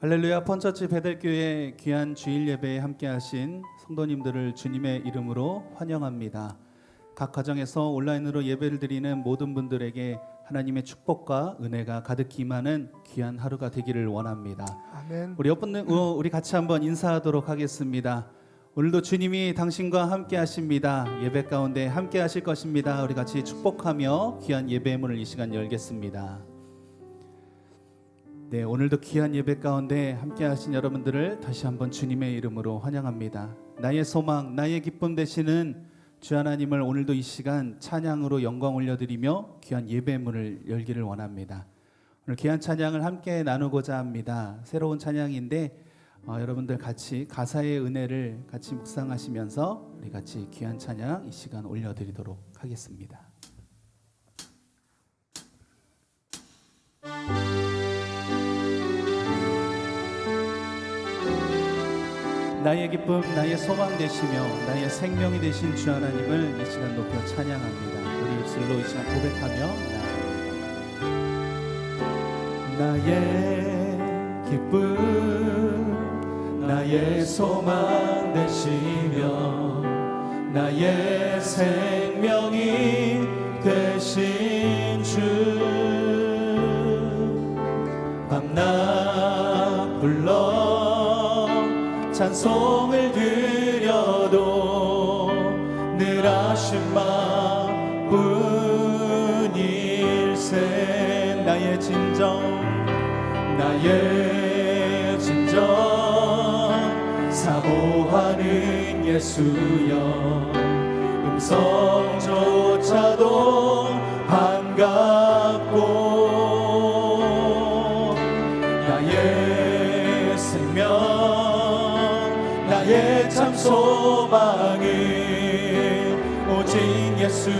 할렐루야 펀처치 베델교회 귀한 주일 예배에 함께하신 성도님들을 주님의 이름으로 환영합니다. 각 가정에서 온라인으로 예배를 드리는 모든 분들에게 하나님의 축복과 은혜가 가득히 임하는 귀한 하루가 되기를 원합니다. 아멘. 우리 옆분 어, 우리 같이 한번 인사하도록 하겠습니다. 오늘도 주님이 당신과 함께 하십니다. 예배 가운데 함께 하실 것입니다. 우리 같이 축복하며 귀한 예배의 문을 이 시간 열겠습니다. 네, 오늘도 귀한 예배 가운데 함께 하신 여러분들을 다시 한번 주님의 이름으로 환영합니다. 나의 소망, 나의 기쁨 되시는 주 하나님을 오늘도 이 시간 찬양으로 영광 올려드리며 귀한 예배의 문을 열기를 원합니다. 오늘 귀한 찬양을 함께 나누고자 합니다. 새로운 찬양인데 어, 여러분들 같이 가사의 은혜를 같이 묵상하시면서 우리 같이 귀한 찬양 이 시간 올려드리도록 하겠습니다. 나의 기쁨, 나의 소망 되시며 나의 생명이 되신 주 하나님을 이 시간 높여 찬양합니다. 우리 입술로 이 시간 고백하며. 나의 기쁨 나의 소망 되시며 나의 생명이 되신 주 밤낮 불러 찬송을 드려도 늘 하신 마뿐일세. 나의 진정 나의 진정. 사모하는 예수여 음성조차도 나의 참 소망은 오직 예수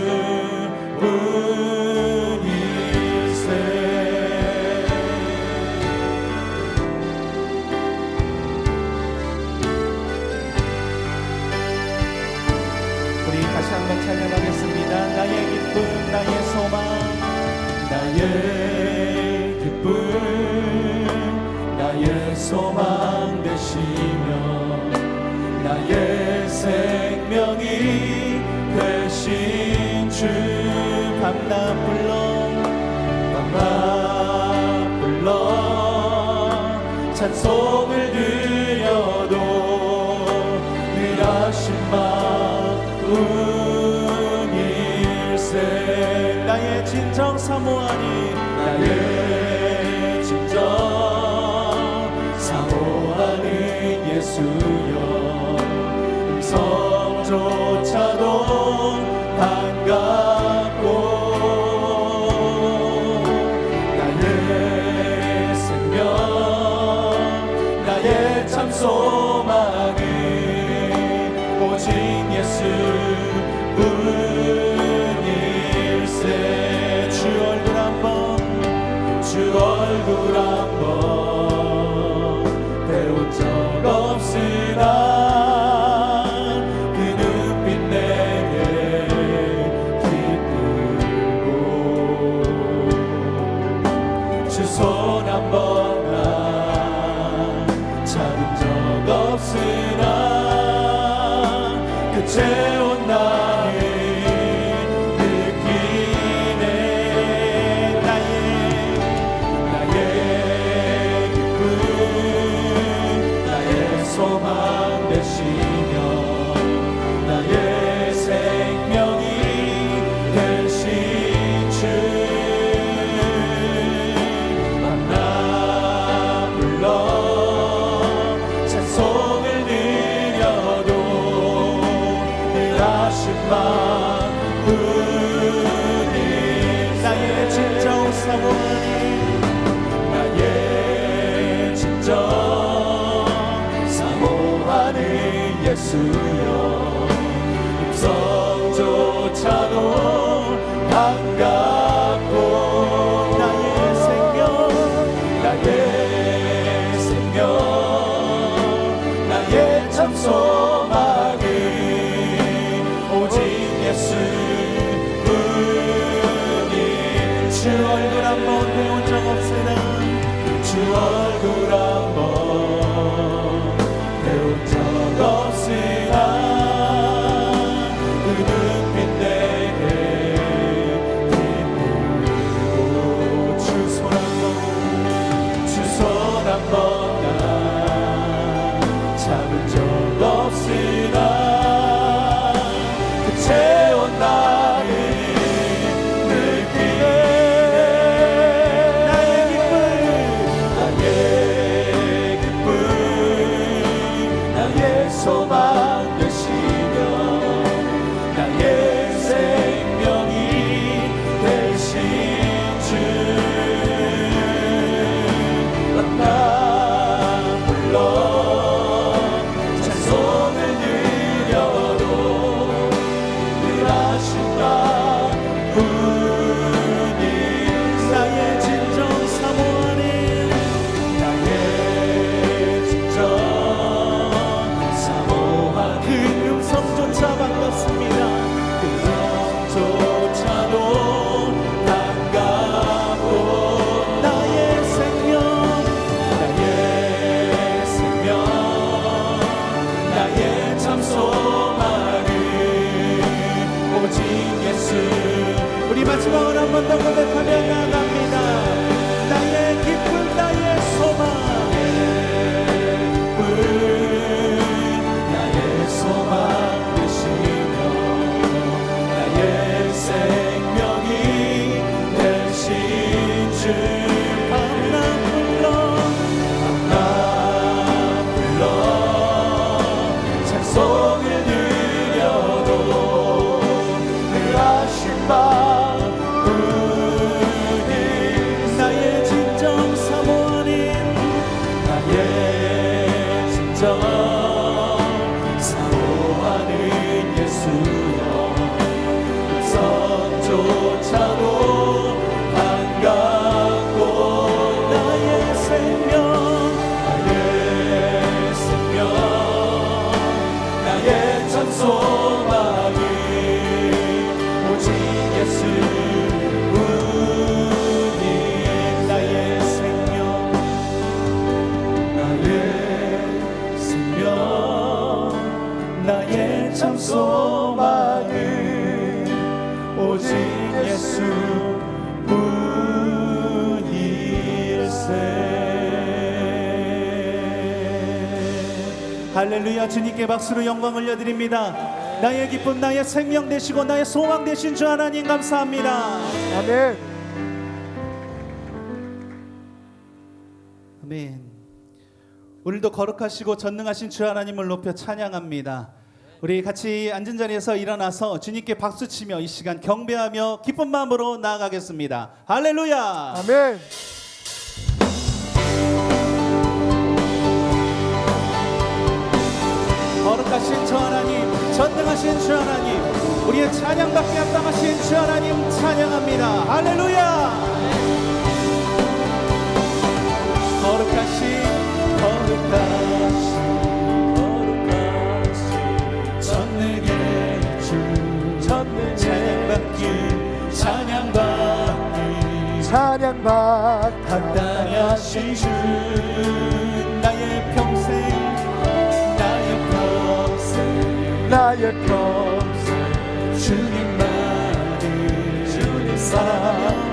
찬송을 드 humble. 예수여 음성조차도 반갑고 나의 생명 나의 생명 나의 참소 적 없이 예수. 우리 마지막으로 한 번 더 고백하며 나갑니다. 할렐루야 주님께 박수로 영광 올려드립니다. 나의 기쁨 나의 생명 되시고 나의 소망 되신 주 하나님 감사합니다. 아멘. 아멘. 오늘도 거룩하시고 전능하신 주 하나님을 높여 찬양합니다. 우리 같이 앉은 자리에서 일어나서 주님께 박수치며 이 시간 경배하며 기쁜 마음으로 나아가겠습니다. 할렐루야! 아멘. 거룩하신 주 하나님, 전능하신 주 하나님, 우리의 찬양받게 합당하신 주 하나님 찬양합니다. 할렐루야! 거룩하신, 거룩하신, 주 찬양받기, 찬양받기 찬양받 합당하신 주 나의 평생 주님만을 주님 사랑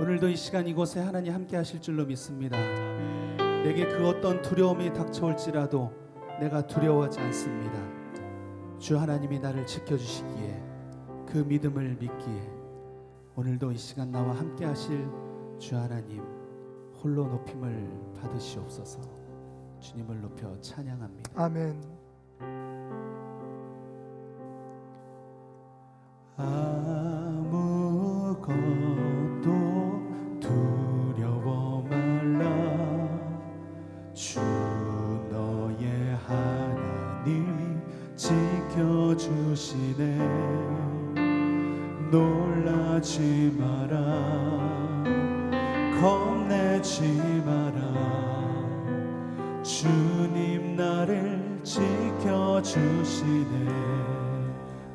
오늘도 이 시간 이곳에 하나님 함께 하실 줄로 믿습니다. 내게 그 어떤 두려움이 닥쳐올지라도 내가 두려워하지 않습니다. 주 하나님이 나를 지켜주시기에 그 믿음을 믿기에 오늘도 이 시간 나와 함께 하실 주 하나님 홀로 높임을 받으시옵소서 주님을 높여 찬양합니다. 아멘. 아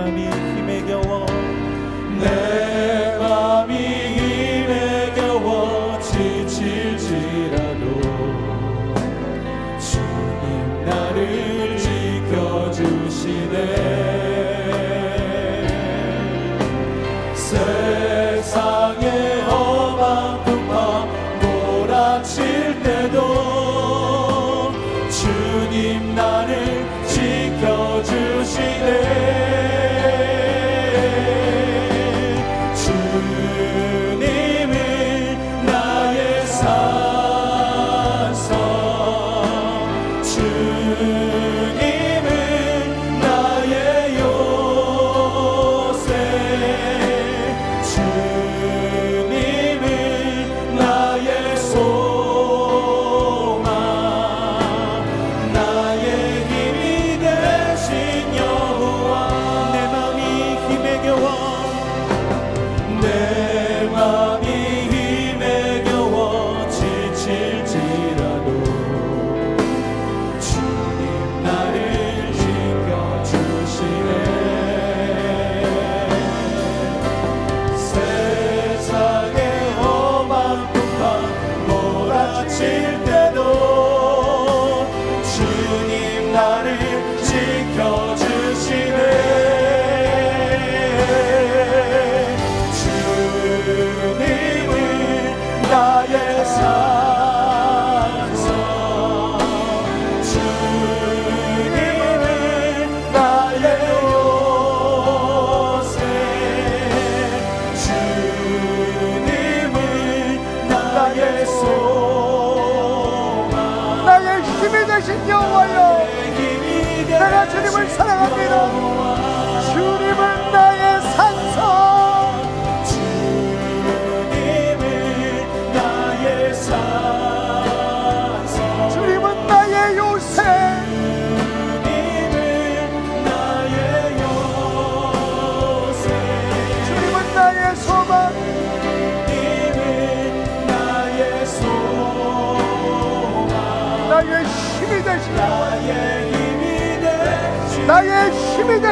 맘이 힘에 겨워 내 맘이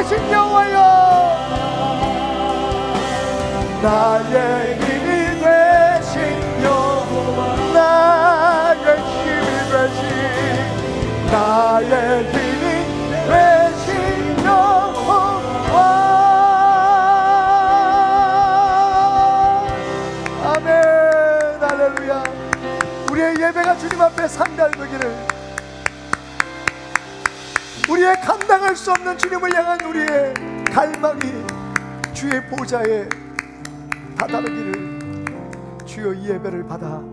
되신 여호와여, 나의 힘이 되신 여호와, 나의 힘이 되신, 나의 힘 보좌에 다다르기를 주여 이 예배를 받아.